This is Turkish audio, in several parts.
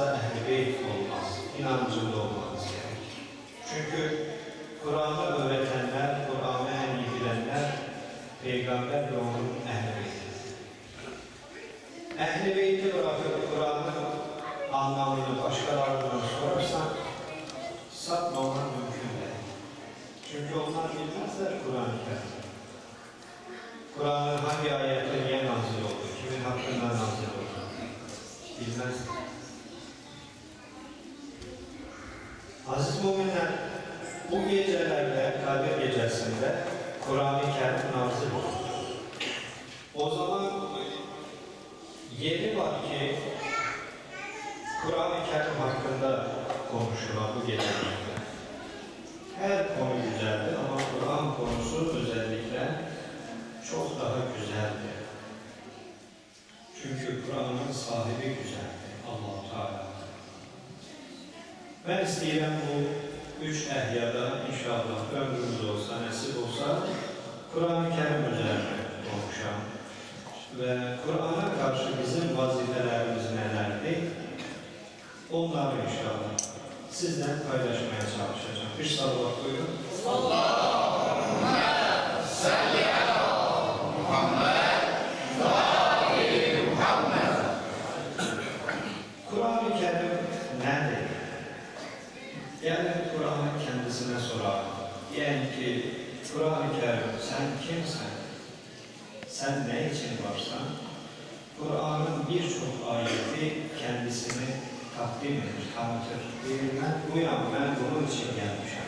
da ehl-i beyt olmaz, inancında olmanız gerekir. Çünkü Kur'an'ı öğretenler, Kur'an'ı en iyi bilenler, Peygamber ve onun ehl-i beytidir. Ehl-i beyti bırakıp Kur'an'ın anlamını başkalarından sorarsan, satmaman mümkün değil. Çünkü onlar bilmezler Kur'an-ı. Kur'an'ın hangi ayette niye nazil oldu, kimin hakkında nazil oldu bilmezler. Aziz müminler, bu gecelerde, Kadir gecesinde Kur'an-ı Kerim nazil oldu. O zaman yeri var ki Kur'an-ı Kerim hakkında konuşulan bu gecelerde. Her konu güzeldi ama Kur'an konusu özellikle çok daha güzeldi. Çünkü Kur'an'ın sahibi güzeldi. allah Teala. Ben isteyirəm bu üç əhyada inşallah ömrümüz olsa, nasip olsa Kur'an-ı Onları inşallah sizden paylaşmaya çalışacağım. Bir salavat buyurun. Kur'an-ı Kerim nedir? Yani Kur'an'ın kendisine soralım. Diyelim ki Kur'an-ı Kerim sen kimsen? Sen ne için varsan? Kur'an'ın birçok ayeti kendisini takdim eder, tanıtır. Ben uyan, ben bunun için gelmişim.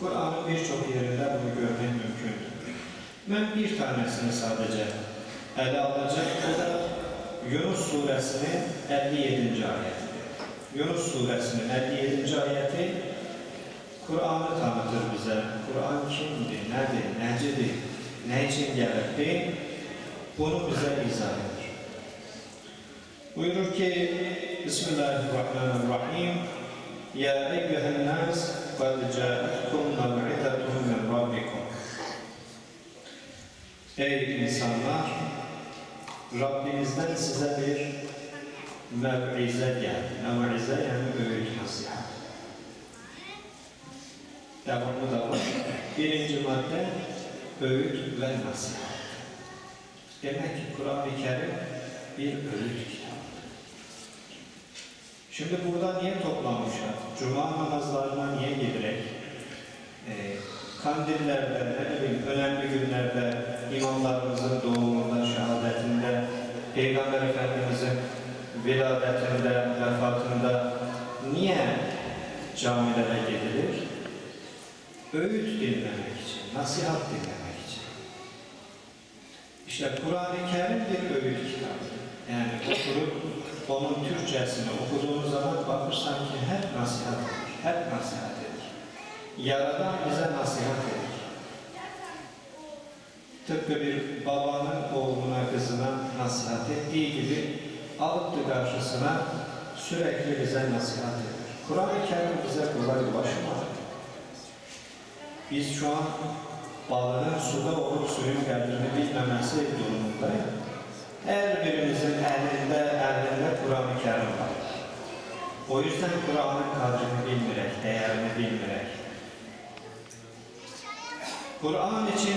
Kur'an'ın birçok yerinde bunu görmek mümkündür. Ben bir tanesini sadece ele alacak. O da Yunus suresinin 57. ayeti. Yunus suresinin 57. ayeti Kur'an'ı tanıtır bize. Kur'an kimdir, nedir, necidir, ne için gelirdi? Bunu bize izah eder. Buyurur ki Bismillahirrahmanirrahim. Ya eyyühen nas kad ca'akum mev'idatun min Rabbikum. Ey insanlar Rabbinizden size bir mev'ize yani mev'ize yani öğüt nasihat. Devamı da var. Birinci madde öğüt ve nasihat. Demek ki Kur'an-ı Kerim bir öğüt. Şimdi burada niye toplanmışlar? Cuma namazlarına niye giderek? E, kandillerde, ne bileyim, önemli günlerde, imamlarımızın doğumunda, şehadetinde, Peygamber Efendimizin viladetinde, vefatında niye camilere gidilir? Öğüt dinlemek için, nasihat dinlemek için. İşte Kur'an-ı Kerim bir öğüt kitabı. Yani okurup onun Türkçesini okuduğunuz zaman bakırsan ki hep nasihat eder, hep nasihat eder. Yaradan bize nasihat eder. Tıpkı bir babanın oğluna, kızına nasihat ettiği gibi alıp da karşısına sürekli bize nasihat eder. Kur'an-ı Kerim bize kolay ulaşmaz. Biz şu an balığın suda olup suyun geldiğini bilmemesi durumundayız. Her birimizin elinde, elinde Kur'an-ı Kerim var. O yüzden Kur'an'ın kadrini bilmirek, değerini bilmirek. Kur'an için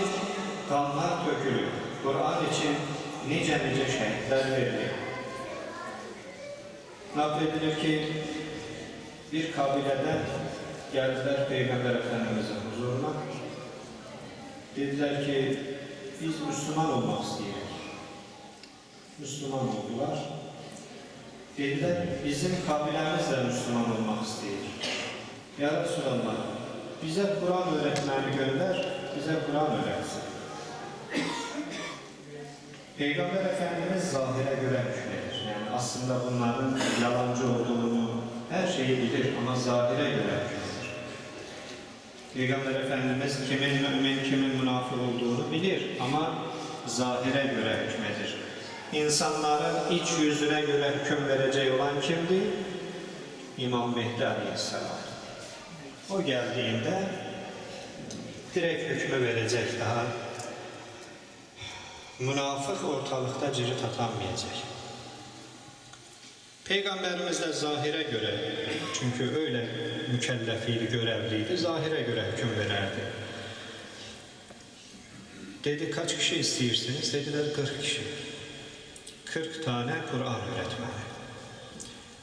kanlar dökülüyor. Kur'an için nice nice şehitler veriliyor. Nakledilir ki bir kabileden geldiler Peygamber Efendimiz'in huzuruna. Dediler ki biz Müslüman olmak istiyoruz. Müslüman oldular. Dediler bizim kabilemiz de Müslüman olmak istiyor. Ya Resulallah bize Kur'an öğretmeni gönder, bize Kur'an öğretsin. Peygamber Efendimiz zahire göre hükmeder. Yani aslında bunların yalancı olduğunu her şeyi bilir ama zahire göre hükmeder. Peygamber Efendimiz kimin mümin, kimin münafık olduğunu bilir ama zahire göre hükmedir. İnsanların iç yüzüne göre hüküm verecek olan kimdi? İmam Mehdi Aleyhisselam. O geldiğinde direkt hükmü verecek daha. Münafık ortalıkta cirit atamayacak. Peygamberimiz de zahire göre, çünkü öyle mükellefiydi, görevliydi, zahire göre hüküm verirdi. Dedi kaç kişi istiyorsunuz? Dediler 40 kişi. 40 tane Kur'an öğretmeni.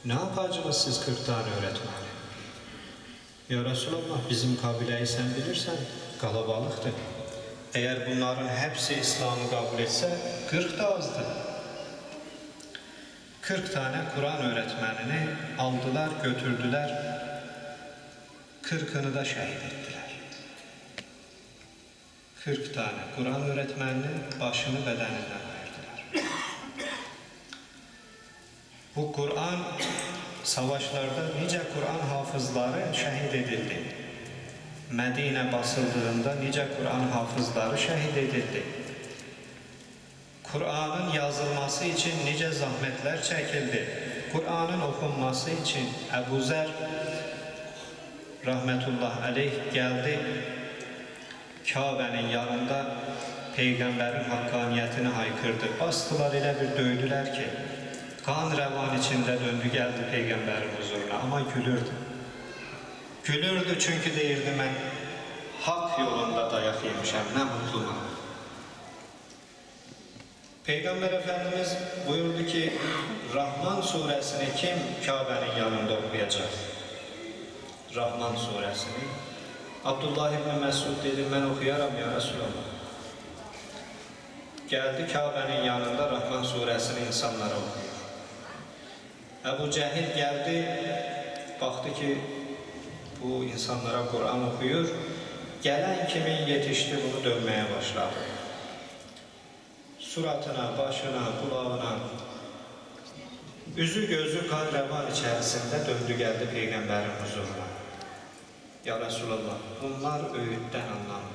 Ne yapacaksınız siz 40 tane öğretmeni? Ya Resulallah bizim kabileyi sen bilirsen kalabalıktı. Eğer bunların hepsi İslam'ı kabul etse 40 da azdı. 40 tane Kur'an öğretmenini aldılar, götürdüler. 40'ını da şehit ettiler. 40 tane Kur'an öğretmeninin başını bedeninden Bu Kur'an savaşlarda nice Kur'an hafızları şehit edildi. Medine basıldığında nice Kur'an hafızları şehit edildi. Kur'an'ın yazılması için nice zahmetler çekildi. Kur'an'ın okunması için Ebu Zer rahmetullah aleyh geldi. Kabe'nin yanında peygamberin hakkaniyetini haykırdı. Bastılar ile bir dövdüler ki kan revan içinde döndü geldi peygamberin huzuruna ama gülürdü. Gülürdü çünkü deyirdi ben hak yolunda dayak yemişem ne mutlu bana. Peygamber Efendimiz buyurdu ki Rahman suresini kim Kabe'nin yanında okuyacak? Rahman suresini. Abdullah İbni Mesud dedi ben okuyarım ya Resulallah. Geldi Kabe'nin yanında Rahman suresini insanlara. Ebu Cehil geldi, baktı ki bu insanlara Kur'an okuyor. Gelen kimin yetişti bunu dövmeye başladı. Suratına, başına, kulağına, yüzü gözü kan içerisinde döndü geldi Peygamberin huzuruna. Ya Resulallah bunlar öğütten anlar.